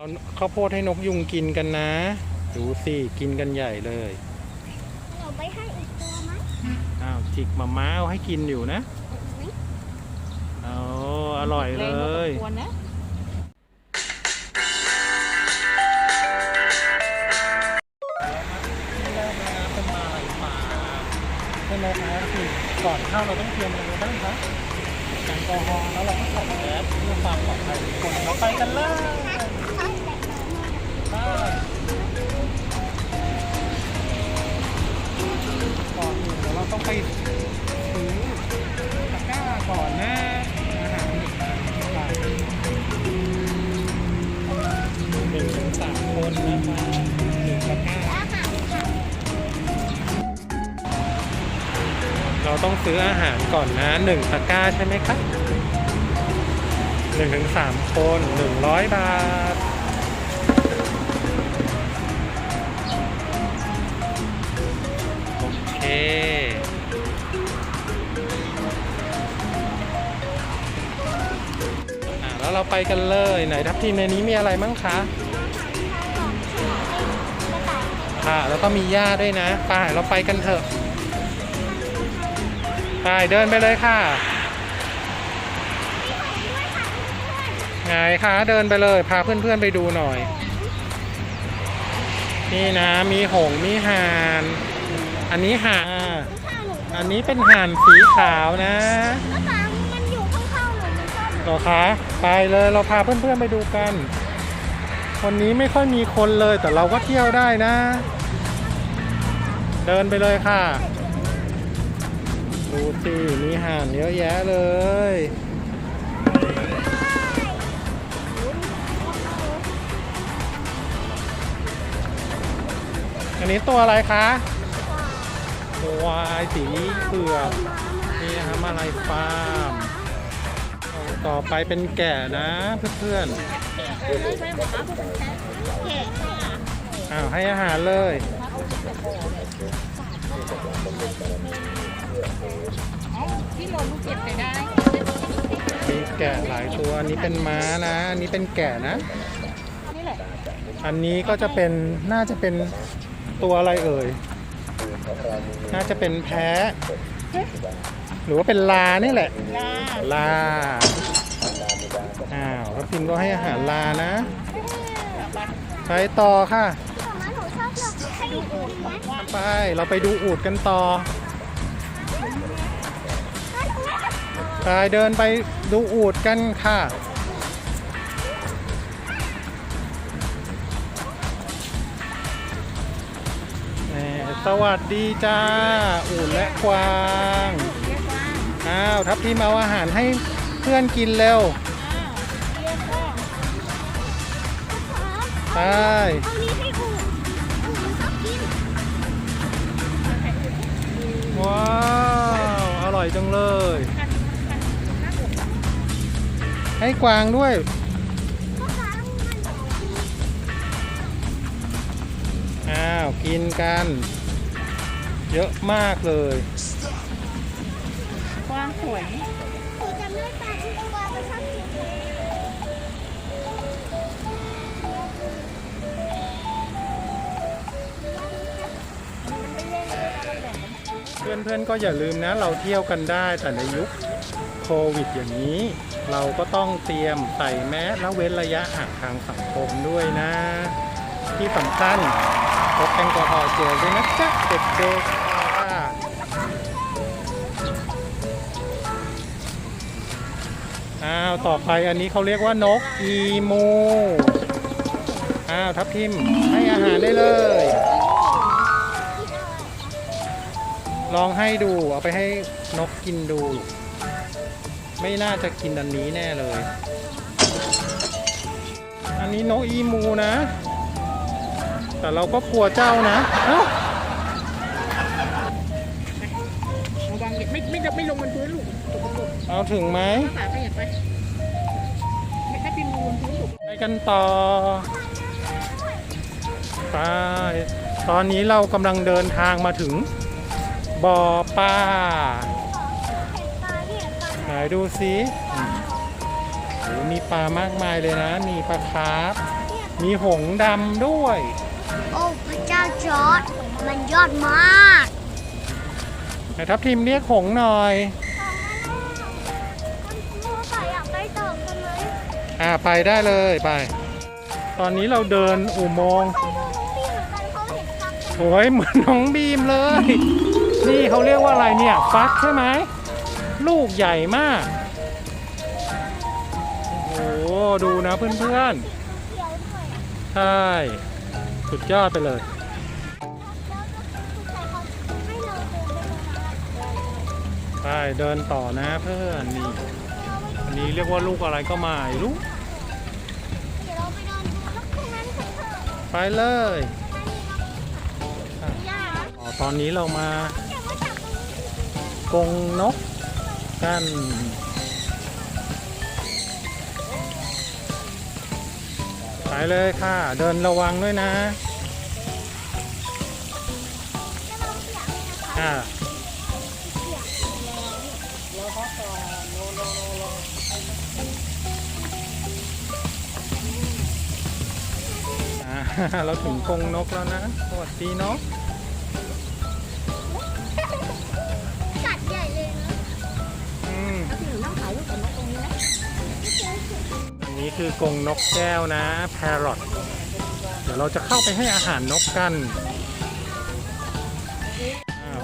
เอาข้าวโพดให้นกยุงกินกันนะ ดูสิกินกันใหญ่เลยหนูไปให้อีกตัวไหมอ้าวจิกมาม้าเอาให้กินอยู่นะเอาอร่อยเลยควรนะเป็นมาไหลป่าใช่ไหมครับคือก่อนเข้าเราต้องเตรียมอะไรบ้างครับแอล กอฮอล์แล้วเราก็ใส่แมสเพื่อความปลอดภัยทุกคนเราไปกันเลยไปก่อนอื่นเดี๋ยวเราต้องไปซื้อตะกร้าก่อนนะอาหารหนึ่งบาทหนึ่งถึงสามคนนะคะหนึ่งตะกร้า เราต้องซื้ออาหารก่อนนะหนึ่งตะกร้าใช่ไหมครับ หนึ่งถึงสามคนหนึ่งร้อยบาท โอเค อะแล้วเราไปกันเลย ไหนทัพทีมในนี้มีอะไรมั่งคะค่ะแล้วก็มีหญ้าด้วยนะ ไป เราไปกันเถอะ ไป เดินไปเลยค่ะ ไงคะเดินไปเลย พาเพื่อนๆไปดูหน่อย นี่นะมีหงมีห่าน อันนี้ห่านอะอันนี้เป็นห่านสีขาวนะแล้วปลามันอยู่ข้างๆหนูมันชอบหรอคะไปเลยเราพาเพื่อนๆไปดูกันวันนี้ไม่ค่อยมีคนเลยแต่เราก็เที่ยวได้นะ เดินไปเลยค่ะ ดูสิมีห่านเยอะแยะเลย นนี้ตัวอะไรคะตัววายสีเผือกนี่นะคะมาลายฟาร์มเอาต่อไปเป็นแก่นะเพื่อนๆอ้าวให้อาหารเลยที่ลงลูกเก็บไปได้มีแกะหลายตัวอันนี้เป็นม้านะ อันนี้เป็นแกะนะนี่แหละอันนี้ก็จะเป็นน่าจะเป็น ตัวอะไรเอ่ย น่าจะเป็นแพะหรือว่าเป็นลานี่แหละลาลา อ้าวแล้วพิมก็ให้อาหารลานะ ไปต่อค่ะของมันหนูชอบเลยให้ดูไหมไป เราไปดูอูดกันต่อ ไปเดินไปดูอูดกันค่ะ สวัสดีจ้าอูดและกวางเรียกว่าอ้าวทับทีมเอาอาหารให้เพื่อนกินเร็วเรียกว่าไปเอานี้ให้อูอูมันชอบกินว้าวอร่อยจังเลย ให้กวางด้วยก็ฟ้ามันอ้าว กินกัน เยอะมากเลยกว้างสวยหนูจำได้ปลาที่ตัวมันชอบกินเพื่อนๆก็อย่าลืมนะ เราเที่ยวกันได้แต่ในยุคโควิดอย่างนี้ เราก็ต้องเตรียมใส่แมสและเว้นระยะห่างทางสังคมด้วยนะ ที่สำคัญ พกแอลกอฮอล์เจลด้วยนะจ๊ะเด็กๆค่ะอ้าว ต่อไปอันนี้เขาเรียกว่านกอีมู อ้าว ทับทิม ให้อาหารได้เลย ลองให้ดู เอาไปให้นกกินดู ไม่น่าจะกินอันนี้แน่เลย อันนี้นกอีมูนะ แต่เราก็กลัวเจ้านะเอ้าระวังไม่ไม่ไม่ลงบนพื้นลูกตกตกเอาถึงไหมขาขยับไปไม่ถ้าพิมพ์ลงบนพื้นลูกไปกันต่อไปตอนนี้เรากำลังเดินทางมาถึงบ่อปลาเห็นปลาเนี่ยปลาไหนดูสิโอ้มีปลามากมายเลยนะ มีปลาคาร์ฟมีหงดำด้วย โอ้พระเจ้าจอร์ดมันยอดมากไหนทับทิมเรียกหงส์หน่อยพ่อต่ออยากไปต่อกันไหมอ่าไปได้เลยไป ตอนนี้เราเดินอุโมงค์ไปดูน้องพี่เหมือนกันเขาเห็นฟักกันโอ้ยเหมือนน้องบีมเลย นี่เขาเรียกว่าอะไรเนี่ย ฟักใช่ไหม ลูกใหญ่มาก โอ้โหดูนะเพื่อนเขียวด้วยๆใช่ สุดยอดไปเลยไปเดินต่อนะเพื่อนนี่อันนี้เรียกว่าลูกอะไรก็ไม่รู้เดี๋ยวเราไปเดินดูนกไปเลยอตอนนี้เรามากรงนกกัน ไปเลยค่ะ เดินระวังด้วยนะจะลองเสียงนะคะอ่าเราถึงกรงนกแล้วนะสวัสดีนก นี้คือกรงนกแก้วนะแพรอทเดี๋ยวเราจะเข้าไปให้อาหารนกกันอ้าว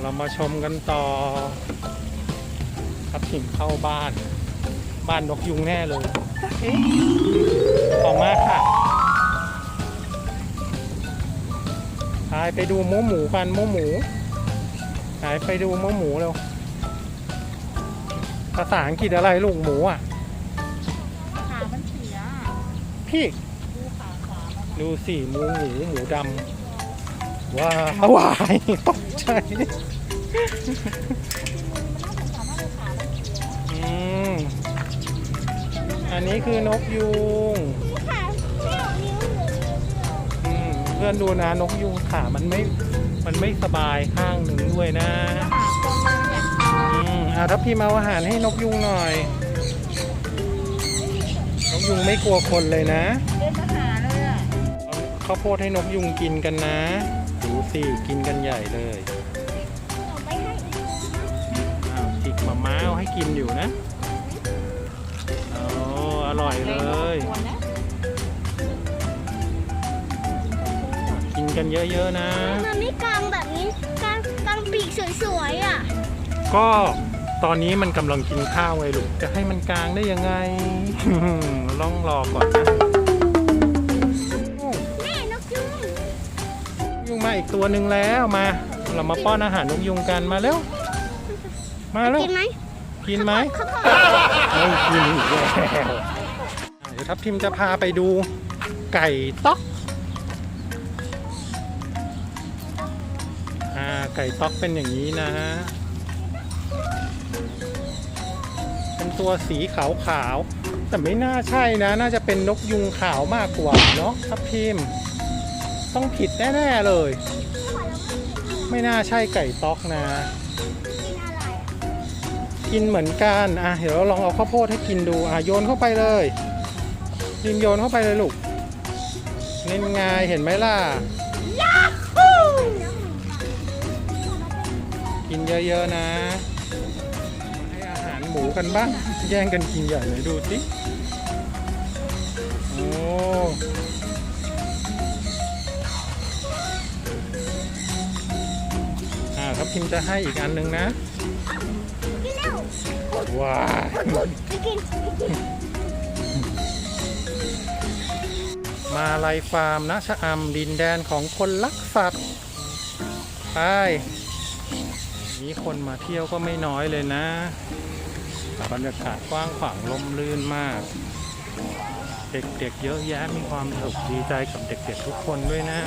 เรามาชมกันต่อครับถิ่งเข้าบ้าน บ้านนกยุงแน่เลยออกมาค่ะไปไปดูหมูหมูกันหมูหมูหายไปดูหมูหมูเร็วภาษาอังกฤษอะไรลูกหมูอะ พี่ดูขาขวามันดูสิหมูหมูหมูดำว้าววายตกใจมันน่าสงสารมากเลยขามันเสียอืมอันนี้คือนกยุงนี่ค่ะไม่ออกนิ้วเหลือนิ้วเดียวอืมเพื่อนดูนะนกยุงขามันไม่ มันไม่สบายข้างหนึ่งด้วยนะขาคนนึงเนี่ยอืมอะทับพี่มาเอาอาหารให้นกยุงหน่อยนก ยุงไม่กลัวคนเลยนะ เดินมาหาเลยอะเอาข้าวโพดให้นกยุงกินกันนะดูสิกินกันใหญ่เลยเอาไปให้อีกอ้าวจิกมาม้าเอาให้กินอยู่นะโอ้อร่อยเลยควรนะกินกันเยอะๆนะ มันไม่กลางแบบนี้กลางกลางปีกสวยๆอะ ก็ ตอนนี้มันกำลังกินข้าวไงลูกจะให้มันกลางได้ยังไงต้องรอก่อนนะแม่นกยุงยุงมาอีกตัวหนึ่งแล้วมา เรามาป้อนอาหารนกยุงกันมาเร็วมาเร็วกินไหมกินไหมเขาพอไม่กินอีกแล้วเดี๋ยวทัพทิมจะพาไปดูไก่ต๊อกอ่าไก่ต๊อกเป็นอย่างนี้นะ ตัวสีขาวขาวๆแต่ไม่น่าใช่นะ น่าจะเป็นนกยุงขาวมากกว่าเนาะทัพทิมต้องผิดแน่ๆเลย ไม่น่าใช่ไก่ต๊อกนะกินอะไรกินเหมือนกันอะเดี๋ยวเราลองเอาข้าวโพดให้กินดูอะโยนเข้าไปเลยยิมโยนเข้าไปเลยลูกนี่ไงเห็นไหมล่ะกินเยอะๆนะให้อา หมูกันบ้าง แย่งกันกินใหญ่เลยดูสิโอ้อาครับพิมจะให้อีกอันหนึงนะ ว้ามมาลายฟาร์มนะชะอำดินแดนของคนรักสัตว์ไปนี้คนมาเที่ยวก็ไม่น้อยเลยนะ บรรยากาศกว้างขวางลมลื่นมาก เด็กๆเยอะแยะมีความสุขดีใจกับเด็กๆทุกคนด้วยนะ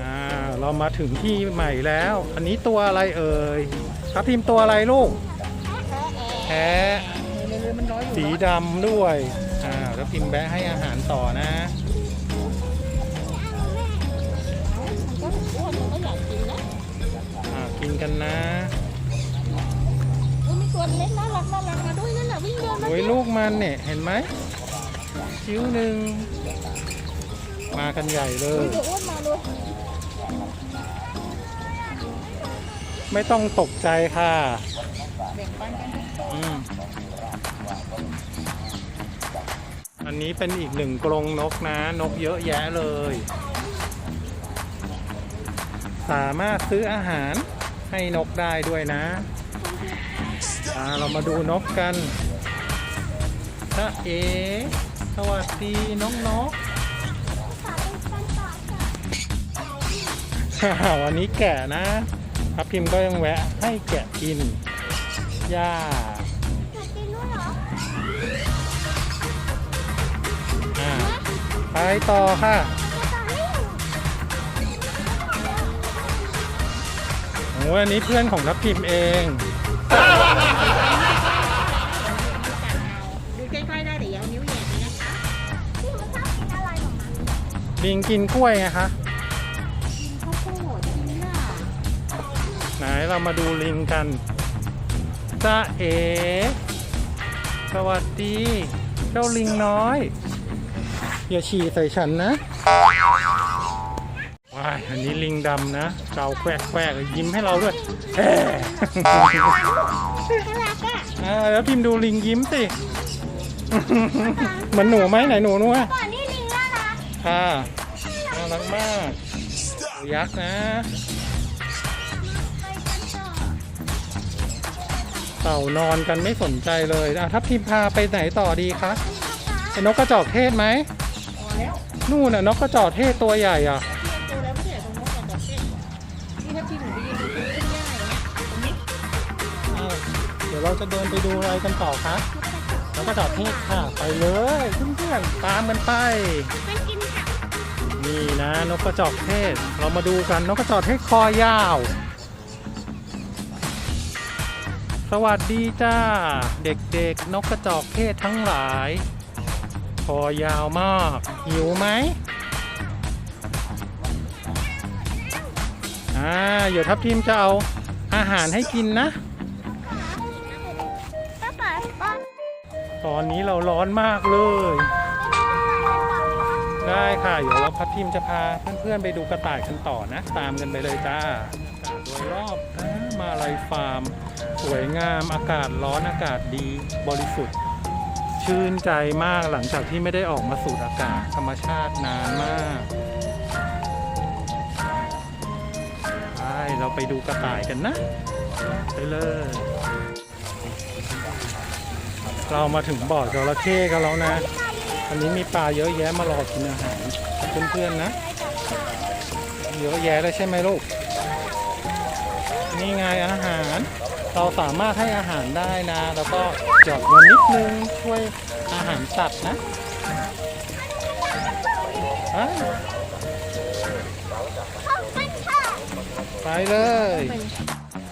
อ่าเรามาถึงที่ใหม่แล้ว อันนี้ตัวอะไรเอ่ยครับพิมตัวอะไรลูกแพะสีดำด้วยอ่าแล้วพิมแบะให้อาหารต่อนะ ก็อยากกินนะอ่ากินกันนะอุ้ยไม่ตัวเล็กน่ารักน่ารักมาด้วยนั่นน่ะวิ่งเดินมาโอ้ยลูกมันเนี่ยเห็นไหมชิ้วหนึ่งมากันใหญ่เลยเดี๋ยวอ้วนมาเลยไม่ต้องตกใจค่ะแบ่งปันกันอืมอันนี้เป็นอีกหนึ่งกรงนกนะ นกเยอะแยะเลย สามารถซื้ออาหาร ให้นกได้ด้วยนะเรามาดูนกกันจ้าเอสวัสดีน้องนกวันนี้แกะนะทับพิมพ์ก็ยังแวะให้แกะกินหญ้าอยากกินด้วยเหรออ่าไปต่อค่ะ โอ้ยอันนี้เพื่อนของทับพิมพ์เอง ดูใกล้ๆได้เดี๋ยวเอานิ้วแหย่ไปนะคะพี่หนูชอบกินอะไรหรอมาลิงกินกล้วยไงคะข้าวโพดนี่น่ะไหนเรามาดูลิงกันจ้าเอ สวัสดี เจ้าลิงน้อย อย่าฉี่ใส่ฉันนะว้าย อันนี้ลิงดำนะเกาแควกแควกยิ้มให้เราด้วยแหมน่ารักอะอ่าแล้วพิมพ์ดูลิงยิ้มสิเหมือนหนูไหมไหนหนูหนูอะก่อนนี่ลิงน่ารักค่ะน่ารักมากยักษ์นะไปกันต่อเต่านอนกันไม่สนใจเลยอะถ้าพิมพ์พาไปไหนต่อดีคะป๊าป๊าเป็นนกกระจอกเทศไหมพอแล้วนู่นน่ะนกกระจอกเทศตัวใหญ่อะ เราจะเดินไปดูอะไรกันต่อคะนกกระจอกเทศค่ะ ไปเลยเพื่อนๆตามกันไป มันกินผักนี่นะนกกระจอกเทศ เรามาดูกันนกกระจอกเทศคอยาว สวัสดีจ้า เด็กๆ นกกระจอกเทศทั้งหลาย คอยาวมาก หิวไหมอ่าเดี๋ยวทัพทีมจะเอาอาหารให้กินนะ ตอนนี้เราร้อนมากเลย ได้ค่ะ เดี๋ยวเราพัดทีมจะพาเพื่อนๆไปดูกระต่ายกันต่อนะ ตามกันไปเลยจ้าอากาศโดยรอบอ่ามาลายฟาร์ม สวยงามอากาศร้อนอากาศดีบริสุทธิ์ ชื่นใจมากหลังจากที่ไม่ได้ออกมาสูดอากาศธรรมชาตินานมากไปเราไปดูกระต่ายกันนะ ไปเลย เรามาถึงบ่อจระเข้กันแล้วนะอันนี้มีปลาเยอะแยะมารอกินอาหารเพื่อนๆนะ เยอะแยะเลยใช่ไหมลูก นี่ไงอาหาร เราสามารถให้อาหารได้นะ แล้วก็หยอดเงินนิดนึงช่วยอาหารสัตว์นะไปเลย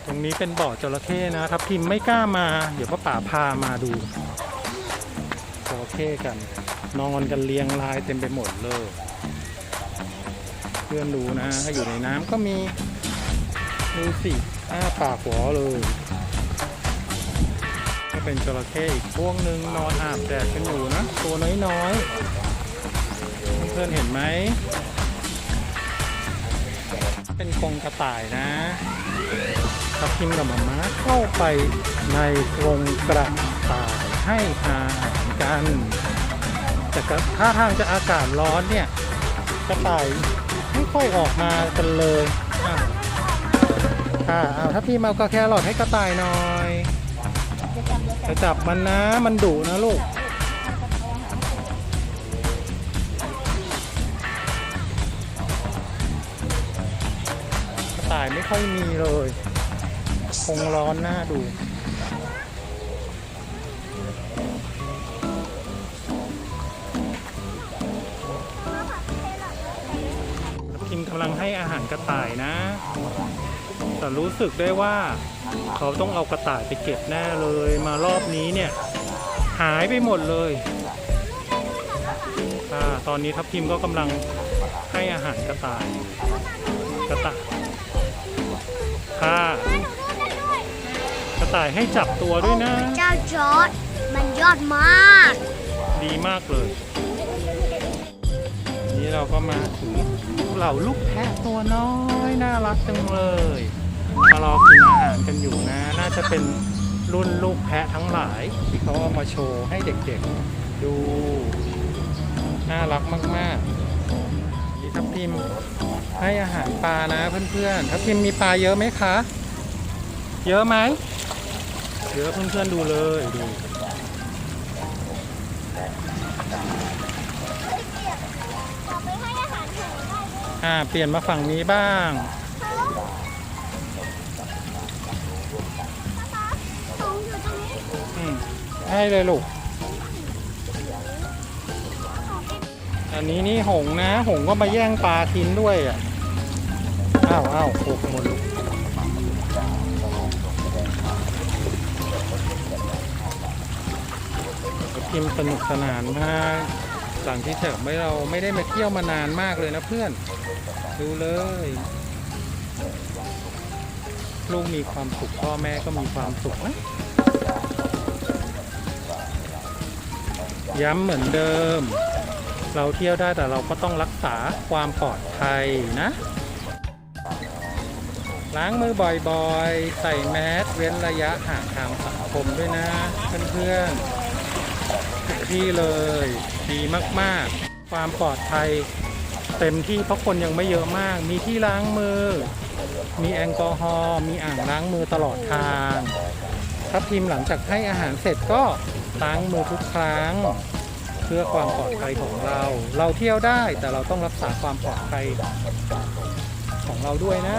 ตรงนี้เป็นบ่อจระเข้นะทับทิมไม่กล้ามา เดี๋ยวพ่อป่าพามาดู เข้กัน นอนกันเรียงรายเต็มไปหมดเลย เพื่อนดูนะถ้าอยู่ในน้ำก็มีดูสิอ้าปากหัวเลยก็เป็นจระเข้อีกพวกหนึ่งนอนอาบแดดกันอยู่นะ ตัวน้อยๆ เพื่อนเห็นไหม เป็นกรงกระต่ายนะทับทิมกับหมาม้าเข้าไปในกรงกระต่ายให้อาหาร กัน แต่ก็ถ้าทางจะอากาศร้อนเนี่ยกระต่ายไม่ค่อยออกมากันเลยอะค่ะเอาถ้าพี่เมาก็แครอทให้กระต่ายหน่อยจะจับมันนะมันดุนะลูกกระต่ายไม่ค่อยมีเลย คงร้อนหน้าดูำลังให้อาหารกระต่ายนะ แต่รู้สึกได้ว่า เขาต้องเอากระต่ายไปเก็บแน่เลยมารอบนี้เนี่ย หายไปหมดเลยค่ะตอนนี้ทัพทิมก็กำลังให้อาหารกระต่าย กระต่ายค่ะหนูด้วยด้วยกระต่ายให้จับตัวด้วยนะพระเจ้าจอร์ดมันยอดมาก ดีมากเลย นี่เราก็มาถึงเหล่าลูกแพะตัวน้อยน่ารักจังเลยมารอกินอาหารกันอยู่นะ น่าจะเป็นรุ่นลูกแพะทั้งหลายที่เขาเอามาโชว์ให้เด็กๆดู น่ารักมากๆนี่ทับทิมให้อาหารปลานะเพื่อนๆทับทิมมีปลาเยอะไหมคะ เยอะไหมเยอะเพื่อนๆดูเลยดู อ่าเปลี่ยนมาฝั่งนี้บ้างหนูอยู่ตรงนี้อืมให้เลยลูกอันนี้นี่หงส์นะ หงส์ก็มาแย่งปลาทิ้นด้วยอะ อ้าวอ้าวหกหมดลูกพิมสนุกสนานมากห ลังที่เถอะไม่เราไม่ได้มาเที่ยวมานานมากเลยนะเพื่อน ดูเลย ลูกมีความสุขพ่อแม่ก็มีความสุขนะย้ำเหมือนเดิม เราเที่ยวได้แต่เราก็ต้องรักษาความปลอดภัยนะ ล้างมือบ่อยๆ ใส่แมสเว้นระยะห่างทางสังคมด้วยนะ เพื่อนๆทุกที่เลย ดีมากๆ ความปลอดภัยเต็มที่เพราะคนยังไม่เยอะมาก มีที่ล้างมือ มีแอลกอฮอล์มีอ่างล้างมือตลอดทางทัพทีมหลังจากให้อาหารเสร็จก็ล้างมือทุกครั้ง เพื่อความปลอดภัยของเรา เราเที่ยวได้แต่เราต้องรักษาความปลอดภัยของเราด้วยนะ